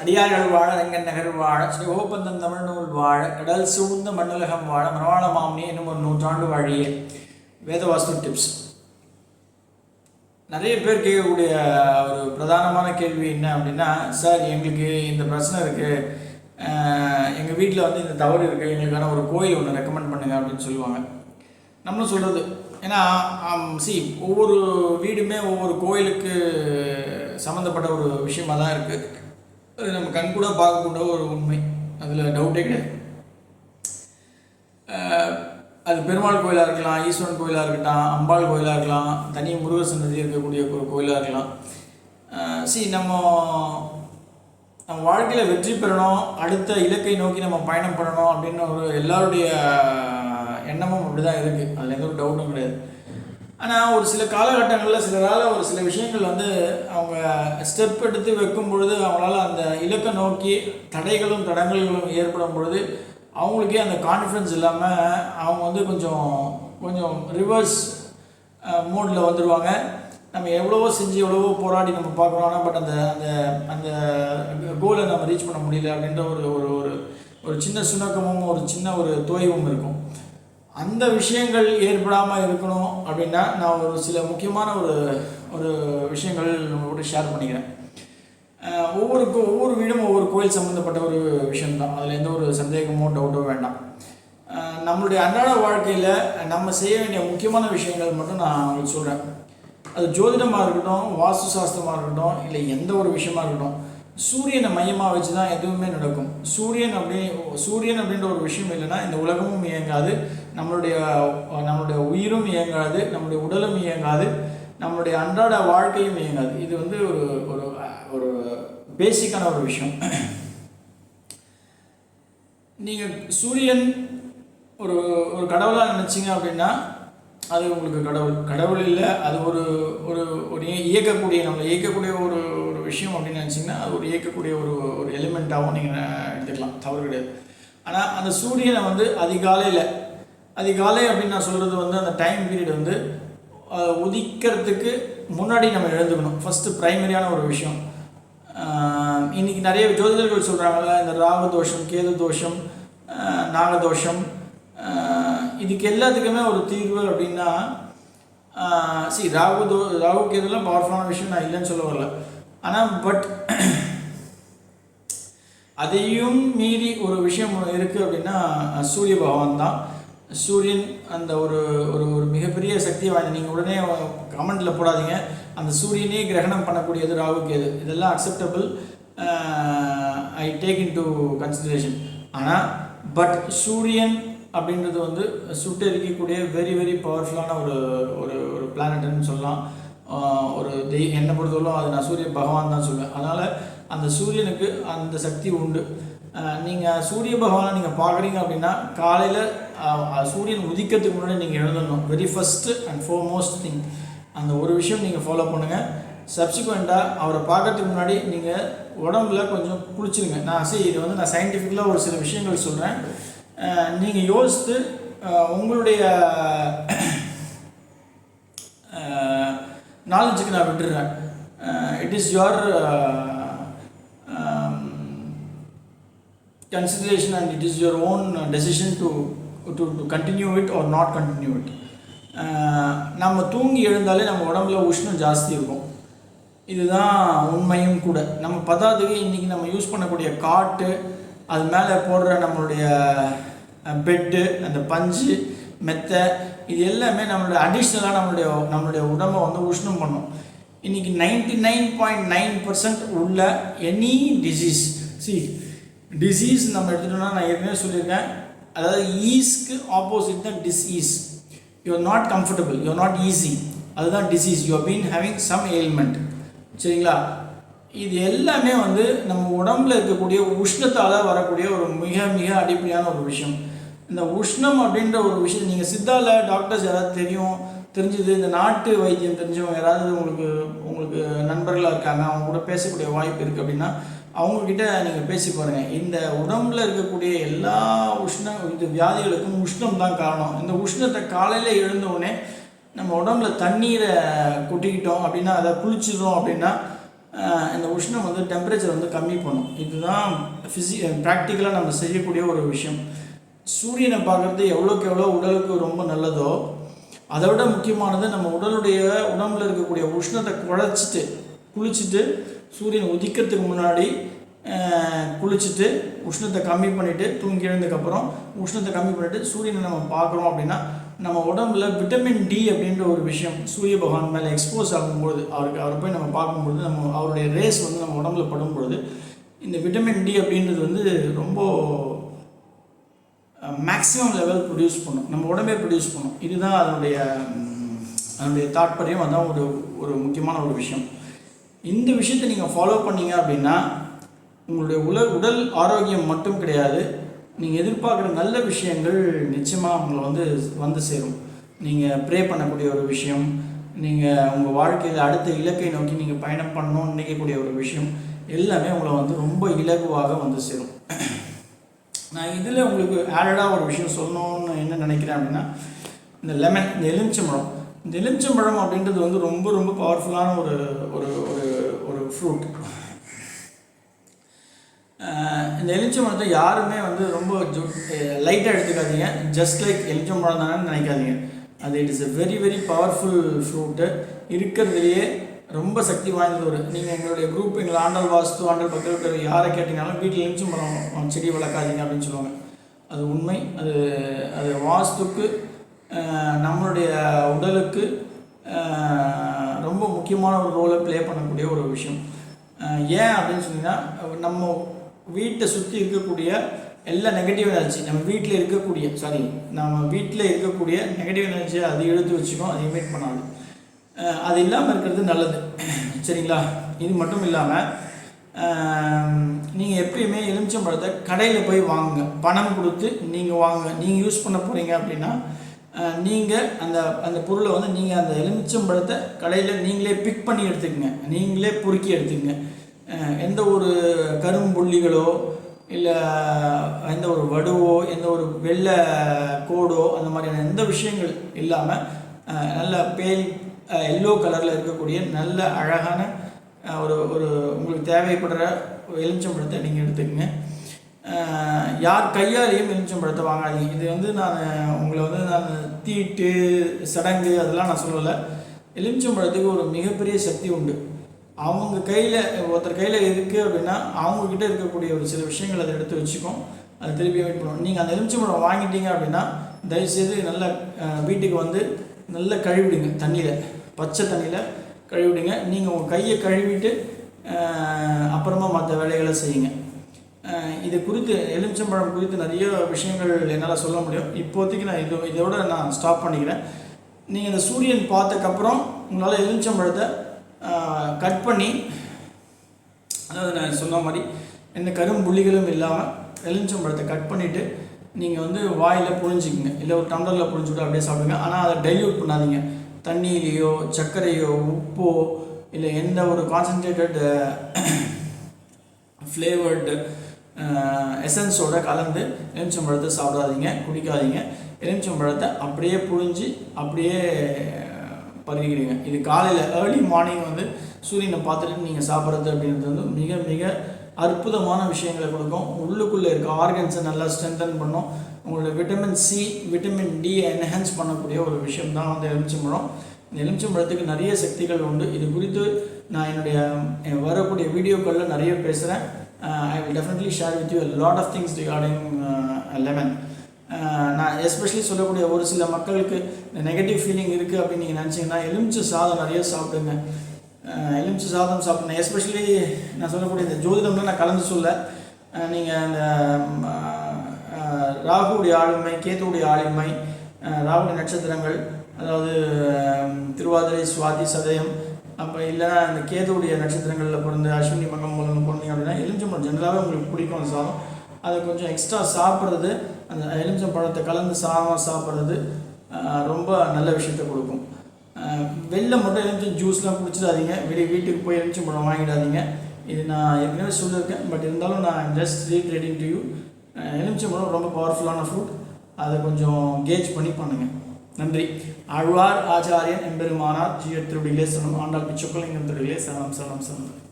அடியார்கள் வாழ ரங்கன் நகர் வாழ ஸ்ரீ ஓப்பந்தம் தமிழ் நூல் வாழ கடல் சூழ்ந்த மண்ணுலகம் வாழ மரவாள மாமனி என்னும் ஒரு நூற்றாண்டு வாழிய வேதவாஸ்து டிப்ஸ் நிறைய பேர் கேட்கக்கூடிய ஒரு பிரதானமான கேள்வி என்ன அப்படின்னா சார் எங்களுக்கு இந்த பிரச்சனை இருக்குது எங்கள் வீட்டில் வந்து இந்த தவறு இருக்குது எங்களுக்கான ஒரு கோயில் ஒன்று ரெக்கமெண்ட் பண்ணுங்க அப்படின்னு சொல்லுவாங்க. நம்மளும் சொல்கிறது ஏன்னா சி ஒவ்வொரு வீடுமே ஒவ்வொரு கோயிலுக்கு சம்மந்தப்பட்ட ஒரு விஷயமா தான் இருக்குது அது நம்ம கண் கூட பார்க்கக்கூடிய ஒரு உண்மை. அதில் டவுட்டே கிடையாது. அது பெருமாள் கோயிலாக இருக்கலாம் ஈஸ்வரன் கோயிலாக இருக்கட்டும் அம்பாள் கோயிலாக இருக்கலாம் தனி முருகர் சன்னதி இருக்கக்கூடிய ஒரு கோயிலாக இருக்கலாம். சி நம்ம நம்ம வாழ்க்கையில் வெற்றி பெறணும் அடுத்த இலக்கை நோக்கி நம்ம பயணம் பண்ணணும் அப்படின்னு ஒரு எல்லாருடைய எண்ணமும் அப்படி தான் இருக்குது அதில் எந்த ஒரு டவுட்டும் கிடையாது. ஆனால் ஒரு சில காலகட்டங்களில் சிலரால் ஒரு சில விஷயங்கள் வந்து அவங்க ஸ்டெப் எடுத்து வைக்கும் பொழுது அவங்களால் அந்த இலக்கை நோக்கி தடைகளும் தடங்கல்களும் ஏற்படும் பொழுது அவங்களுக்கே அந்த கான்ஃபிடன்ஸ் இல்லாமல் அவங்க வந்து கொஞ்சம் கொஞ்சம் ரிவர்ஸ் மூடில் வந்துடுவாங்க நம்ம எவ்வளவோ செஞ்சு எவ்வளவோ போராடி நம்ம பார்க்குறோம். ஆனால் பட் அந்த அந்த அந்த கோலை நம்ம ரீச் பண்ண முடியல அப்படின்ற ஒரு ஒரு ஒரு ஒரு சின்ன சுணக்கமும் ஒரு சின்ன ஒரு தோய்வும் இருக்கும். அந்த விஷயங்கள் ஏற்படாமல் இருக்கணும் அப்படின்னா நான் ஒரு சில முக்கியமான ஒரு ஒரு விஷயங்கள் உங்களோட ஷேர் பண்ணிக்கிறேன். ஒவ்வொரு ஒவ்வொரு வீடும் ஒவ்வொரு கோயில் சம்மந்தப்பட்ட ஒரு விஷயம்தான். அதில் எந்த ஒரு சந்தேகமோ டவுட்டோ வேண்டாம். நம்மளுடைய அன்றாட வாழ்க்கையில் நம்ம செய்ய வேண்டிய முக்கியமான விஷயங்கள் மட்டும் நான் உங்களுக்கு சொல்கிறேன் அது ஜோதிடமாக இருக்கட்டும் வாஸ்து சாஸ்திரமாக இருக்கட்டும் இல்லை எந்த ஒரு விஷயமா இருக்கட்டும் சூரியனை மையமாக வச்சு தான் எதுவுமே நடக்கும். சூரியன் அப்படி சூரியன் அப்படின்ற ஒரு விஷயம் இல்லைன்னா இந்த உலகமும் இயங்காது. நம்மளுடைய நம்மளுடைய உயிரும் இயங்காது நம்மளுடைய உடலும் இயங்காது நம்மளுடைய அன்றாட வாழ்க்கையும் இயங்காது. இது வந்து ஒரு ஒரு ஒரு பேசிக்கான ஒரு விஷயம். நீங்கள் சூரியன் ஒரு ஒரு கடவுளாக நினச்சிங்க அப்படின்னா அது உங்களுக்கு கடவுள் கடவுள் இல்லை அது ஒரு ஒரு ஒரு இயக்கக்கூடிய நம்மளை இயக்கக்கூடிய ஒரு ஒரு விஷயம் அப்படின்னு நினச்சிங்கன்னா அது ஒரு இயக்கக்கூடிய ஒரு ஒரு எலிமெண்ட்டாகவும் நீங்கள் எடுத்துக்கலாம். தவறு கிடையாது. ஆனால் அந்த சூரியனை வந்து அதிகாலையில் அதிகாலை அப்படின்னு நான் சொல்கிறது வந்து அந்த டைம் பீரியட் வந்து உதிக்கிறதுக்கு முன்னாடி நம்ம எழுந்துக்கணும். ஃபஸ்ட்டு ப்ரைமரியான ஒரு விஷயம். இன்றைக்கி நிறைய ஜோதிடர்கள் சொல்கிறாங்கல்ல இந்த ராகு தோஷம் கேது தோஷம் நாகதோஷம் இதுக்கு எல்லாத்துக்குமே ஒரு தீர்வு அப்படின்னா சி ராகு தோ ராகு கேதுலாம் பவர்ஃபுல்லான விஷயம் நான் இல்லைன்னு சொல்ல வரல. ஆனால் பட் அதையும் மீறி ஒரு விஷயம் இருக்குது அப்படின்னா சூரிய பகவான் தான். சூரியன் அந்த ஒரு ஒரு ஒரு மிகப்பெரிய சக்தி வாய்ந்த நீங்கள் உடனே கமெண்டில் போடாதீங்க. அந்த சூரியனே கிரகணம் பண்ணக்கூடியது ராகு கேது. இதெல்லாம் acceptable I take into consideration ஆனால் பட் சூரியன் அப்படின்றது வந்து சுட்டெரிக்கக்கூடிய வெரி வெரி பவர்ஃபுல்லான ஒரு ஒரு ஒரு பிளானட்னு சொல்லலாம். ஒரு தெய் என்னை பொறுத்தவரைக்கும் அது நான் சூரிய பகவான் தான் சொல்லுவேன் அதனால் அந்த சூரியனுக்கு அந்த சக்தி உண்டு. நீங்கள் சூரிய பகவானை நீங்கள் பார்க்குறீங்க அப்படின்னா காலையில் சூரியன் உதிக்கிறதுக்கு முன்னாடி நீங்கள் எழுதணும். Very first and foremost thing அந்த ஒரு விஷயம் நீங்கள் ஃபாலோ பண்ணுங்கள் சப்சிக்வெண்ட்டாக அவரை பார்க்கறதுக்கு முன்னாடி நீங்கள் உடம்புல கொஞ்சம் குளிச்சுருங்க. நான் சரி இது வந்து நான் சயின்டிஃபிக்கலாக ஒரு சில விஷயங்கள் சொல்கிறேன் நீங்கள் யோசித்து உங்களுடைய நாலேஜுக்கு நான் விட்டுடுறேன். It is your consideration and it is your own uh, decision to, to, to continue it or not continue it. Uh, நம்ம தூங்கி எழுந்தாலே நம்ம உடம்புல உஷ்ணம் ஜாஸ்தி இருக்கும். இதுதான் உண்மையும் கூட. நம்ம பத்தாவதுக்கு இன்றைக்கி நம்ம யூஸ் பண்ணக்கூடிய காட்டு அது மேலே போடுற நம்மளுடைய பெட்டு அந்த பஞ்சு மெத்தை இது எல்லாமே நம்மளுடைய அடிஷ்னலாக நம்மளுடைய நம்மளுடைய உடம்பை வந்து உஷ்ணம் பண்ணும். இன்றைக்கி ninety nine point nine percent உள்ள எனி டிசீஸ் சி டிசீஸ் நம்ம எடுத்துட்டோம்னா நான் ஏற்கனவே சொல்லியிருக்கேன். அதாவது ஈஸ்க்கு ஆப்போசிட் தான் disease you're not comfortable you're not easy அதுதான் disease you been having some ailment சரிங்களா? இது எல்லாமே வந்து நம்ம உடம்புல இருக்கக்கூடிய உஷ்ணத்தால் வரக்கூடிய ஒரு மிக மிக அடிப்படையான ஒரு விஷயம். இந்த உஷ்ணம் அப்படின்ற ஒரு விஷயம் நீங்கள் சித்தாவில் டாக்டர்ஸ் யாராவது தெரியும் தெரிஞ்சது இந்த நாட்டு வைத்தியம் தெரிஞ்சவங்க யாராவது உங்களுக்கு உங்களுக்கு நண்பர்களாக இருக்காங்க அவங்க கூட பேசக்கூடிய வாய்ப்பு இருக்குது அப்படின்னா அவங்கக்கிட்ட நீங்கள் பேசி பாருங்கள் இந்த உடம்புல இருக்கக்கூடிய எல்லா உஷ்ண இது வியாதிகளுக்கும் உஷ்ணம் தான் காரணம். இந்த உஷ்ணத்தை காலையில் எழுந்தவுடனே நம்ம உடம்புல தண்ணீரை கொட்டிக்கிட்டோம் அப்படின்னா அதை குளிச்சிடுறோம் அப்படின்னா இந்த உஷ்ணம் வந்து டெம்பரேச்சர் வந்து கம்மி பண்ணும். இதுதான் ஃபிசி ப்ராக்டிக்கலாக நம்ம செய்யக்கூடிய ஒரு விஷயம். சூரியனை பார்க்குறது எவ்வளோக்கு எவ்வளோ உடலுக்கு ரொம்ப நல்லதோ அதை விட முக்கியமானது நம்ம உடலுடைய உடம்புல இருக்கக்கூடிய உஷ்ணத்தை குழச்சிட்டு குளிச்சுட்டு சூரியன் உதிக்கிறதுக்கு முன்னாடி குளிச்சுட்டு உஷ்ணத்தை கம்மி பண்ணிவிட்டு தூங்கி எழுந்ததுக்கப்புறம் உஷ்ணத்தை கம்மி பண்ணிவிட்டு சூரியனை நம்ம பார்க்குறோம் அப்படின்னா நம்ம உடம்புல விட்டமின் டி அப்படின்ற ஒரு விஷயம் சூரிய பகவான் மேலே எக்ஸ்போஸ் ஆகும்பொழுது அவருக்கு அவரை போய் நம்ம பார்க்கும்பொழுது நம்ம அவருடைய ரேஸ் வந்து நம்ம உடம்புல படும்பொழுது இந்த விட்டமின் டி அப்படின்றது வந்து ரொம்ப மேக்ஸிமம் லெவல் ப்ரொடியூஸ் பண்ணும். நம்ம உடம்பே ப்ரொடியூஸ் பண்ணும். இதுதான் அதனுடைய அதனுடைய தாற்பயம் அதான் ஒரு ஒரு முக்கியமான ஒரு விஷயம். இந்த விஷயத்தை நீங்கள் ஃபாலோ பண்ணீங்க அப்படின்னா உங்களுடைய உல உடல் ஆரோக்கியம் மட்டும் கிடையாது நீங்கள் எதிர்பார்க்குற நல்ல விஷயங்கள் நிச்சயமாக உங்களை வந்து வந்து சேரும். நீங்கள் ப்ரே பண்ணக்கூடிய ஒரு விஷயம் நீங்கள் உங்கள் வாழ்க்கையில் அடுத்த இலக்கை நோக்கி நீங்கள் பயணம் பண்ணணும்னு நினைக்கக்கூடிய ஒரு விஷயம் எல்லாமே உங்களை வந்து ரொம்ப இலகுவாக வந்து சேரும். நான் இதில் உங்களுக்கு ஆடடாக ஒரு விஷயம் சொல்லணும்னு என்ன நினைக்கிறேன் அப்படின்னா இந்த லெமன் இந்த எலுமிச்சம்பழம் இந்த எலுமிச்சம்பழம் அப்படின்றது வந்து ரொம்ப ரொம்ப பவர்ஃபுல்லான ஒரு ஒரு ஒரு ஒரு ஃப்ரூட் இந்த எலுமிச்சம்பழத்தை யாருமே வந்து ரொம்ப லைட்டாக எடுத்துக்காதீங்க. ஜஸ்ட் லைக் எலுமிச்சம்பழம் தானே நினைக்காதீங்க. அது it is a very very powerful fruit இருக்கிறதுலையே ரொம்ப சக்தி வாய்ந்தது ஒரு நீங்கள் எங்களுடைய குரூப் எங்களை ஆண்டல் வாஸ்து ஆண்டல் பக்கத்தில் யாரை கேட்டிங்கனாலும் வீட்டில் எலுமிச்சம்பழம் செடி வளர்க்காதீங்க அப்படின்னு சொல்லுவாங்க. அது உண்மை. அது அது வாஸ்துக்கு நம்மளுடைய உடலுக்கு ரொம்ப முக்கியமான ஒரு ரோலை ப்ளே பண்ணக்கூடிய ஒரு விஷயம். ஏன் அப்படின்னு சொன்னீங்கன்னா நம்ம வீட்டை சுற்றி இருக்கக்கூடிய எல்லா நெகட்டிவ் எனர்ஜி நம்ம வீட்டில் இருக்கக்கூடிய சாரி நம்ம வீட்டில் இருக்கக்கூடிய நெகட்டிவ் எனர்ஜியை அது எடுத்து வச்சுக்கும் அது இமேட் பண்ணாது. அது இல்லாமல் இருக்கிறது நல்லது. சரிங்களா? இது மட்டும் இல்லாமல் நீங்கள் எப்பயுமே எலுமிச்சம்பழத்தை கடையில் போய் வாங்குங்க. பணம் கொடுத்து நீங்கள் வாங்குங்க நீங்கள் யூஸ் பண்ண போகிறீங்க அப்படின்னா நீங்கள் அந்த அந்த பொருளை வந்து நீங்கள் அந்த எலுமிச்சம்பழத்தை கடையில் நீங்களே பிக் பண்ணி எடுத்துக்கங்க. நீங்களே பொறுக்கி எடுத்துக்கங்க. எந்த ஒரு கரும்புள்ளிகளோ இல்லை எந்த ஒரு வடுவோ எந்த ஒரு வெள்ளை கோடோ அந்த மாதிரியான எந்த விஷயங்கள் இல்லாமல் நல்ல பேல் எல்லோ கலரில் இருக்கக்கூடிய நல்ல அழகான ஒரு ஒரு உங்களுக்கு தேவைப்படுற ஒரு எலுமிச்சம்பழத்தை நீங்கள் எடுத்துக்கங்க. யார் கையாலேயும் எலுமிச்சம்பழத்தை வாங்காதீங்க. இது வந்து நான் உங்களை வந்து நான் தீட்டு சடங்கு அதெல்லாம் நான் சொல்லலை. எலுமிச்சம்பழத்துக்கு ஒரு மிகப்பெரிய சக்தி உண்டு. அவங்க கையில் ஒருத்தர் கையில் இருக்குது அப்படின்னா அவங்கக்கிட்ட இருக்கக்கூடிய ஒரு சில விஷயங்கள் அதை எடுத்து வச்சுக்கும். அதை திருப்பி வெயிட் பண்ணுவோம். நீங்கள் அந்த எலுமிச்சம்பழம் வாங்கிட்டீங்க அப்படின்னா தயவுசெய்து நல்ல வீட்டுக்கு வந்து நல்லா கழுவிடுங்க தண்ணியில். பச்சை தண்ணியில் கழுவிடுங்க. நீங்கள் உங்கள் கையை கழுவிட்டு அப்புறமா மற்ற வேலைகளை செய்யுங்க. இது குறித்து எலுமிச்சம்பழம் குறித்து நிறைய விஷயங்கள் என்னால் சொல்ல முடியும். இப்போதைக்கு நான் இது இதோட நான் ஸ்டாப் பண்ணிக்கிறேன். நீங்கள் இந்த சூரியன் பார்த்தக்கப்புறம் உங்களால் எலுமிச்சம்பழத்தை கட் பண்ணி அதாவது நான் சொன்ன மாதிரி எந்த கரும்புள்ளிகளும் இல்லாமல் எலுமிச்சம்பழத்தை கட் பண்ணிவிட்டு நீங்கள் வந்து வாயில் புழிஞ்சிக்கங்க. இல்லை ஒரு டம்ளரில் புழிஞ்சுட்டு அப்படியே சாப்பிடுங்க. ஆனால் அதை டைல்யூட் பண்ணாதீங்க. தண்ணியிலையோ சர்க்கரையோ உப்போ இல்லை எந்த ஒரு கான்சன்ட்ரேட்டட் ஃப்ளேவர்டு எசன்ஸோட கலந்து எலுமிச்சம்பழத்தை சாப்பிடாதீங்க குடிக்காதீங்க. எலுமிச்சம்பழத்தை அப்படியே புழிஞ்சு அப்படியே பருகிடுங்க இது காலையில் ஏர்லி மார்னிங் வந்து சூரியனை பார்த்துட்டு நீங்கள் சாப்பிட்றது அப்படின்றது வந்து மிக மிக அற்புதமான விஷயங்களை கொடுக்கும். உள்ளுக்குள்ளே இருக்க ஆர்கன்ஸை நல்லா ஸ்ட்ரென்தன் பண்ணும். உங்களோட vitamin C vitamin D enhance பண்ணக்கூடிய ஒரு விஷயம் தான் வந்து எலுமிச்சம்பழம் இந்த எலுமிச்சம்பழத்துக்கு நிறைய சக்திகள் உண்டு. இது குறித்து நான் என்னுடைய வரக்கூடிய வீடியோக்களில் நிறைய பேசுகிறேன் I will definitely share with you lot of things regarding lemon நான் எஸ்பெஷலி சொல்லக்கூடிய ஒரு சில மக்களுக்கு நெகட்டிவ் ஃபீலிங் இருக்குது அப்படின்னு நீங்கள் நினச்சிங்கன்னா எலுமிச்சை சாதம் நிறைய சாப்பிடுங்க. Uh, எலுமிச்சு சாதம் சாப்பிடுங்க. எஸ்பெஷலி நான் சொல்லக்கூடிய இந்த ஜோதிடம்லாம் நான் கலந்து சொல்ல uh, நீங்கள் இந்த uh, ராகுடைய ஆளுமை கேதுவுடைய ஆளுமை ராகுடைய நட்சத்திரங்கள் அதாவது திருவாதிரை சுவாதி சதயம் அப்போ இல்லைன்னா அந்த கேதுவுடைய நட்சத்திரங்களில் பிறந்த அஸ்வினி மகம் மூலம் பிறந்தீங்க அப்படின்னா எலுமிச்சம்பழம் ஜென்ரலாகவே உங்களுக்கு பிடிக்கும் அந்த சாதம். அதை கொஞ்சம் எக்ஸ்ட்ரா சாப்பிட்றது அந்த எலுமிச்சம் பழத்தை கலந்து சாதம் சாப்பிட்றது ரொம்ப நல்ல விஷயத்தை கொடுக்கும். வெளில மட்டும் எலுமிச்சம் ஜூஸ்லாம் குடிச்சிடாதீங்க. வெளியே வீட்டுக்கு போய் எலுமிச்சம் பழம் வாங்கிடாதீங்க. இது நான் ஏற்கனவே சொல்லியிருக்கேன். பட் இருந்தாலும் நான் ஜஸ்ட் ரீட்ரேடிங் டு யூ எலுமிச்சம் பழம் ரொம்ப பவர்ஃபுல்லான ஃப்ரூட் அதை கொஞ்சம் கேஜ் பண்ணி பண்ணுங்கள் நன்றி. ஆழ்வார் ஆச்சாரியன் எம்பெருமானார் ஜீய திருடிகளே சரணம் ஆண்டாள் எங்கள் திருடிகளே சரணம் சரணம் சரணம்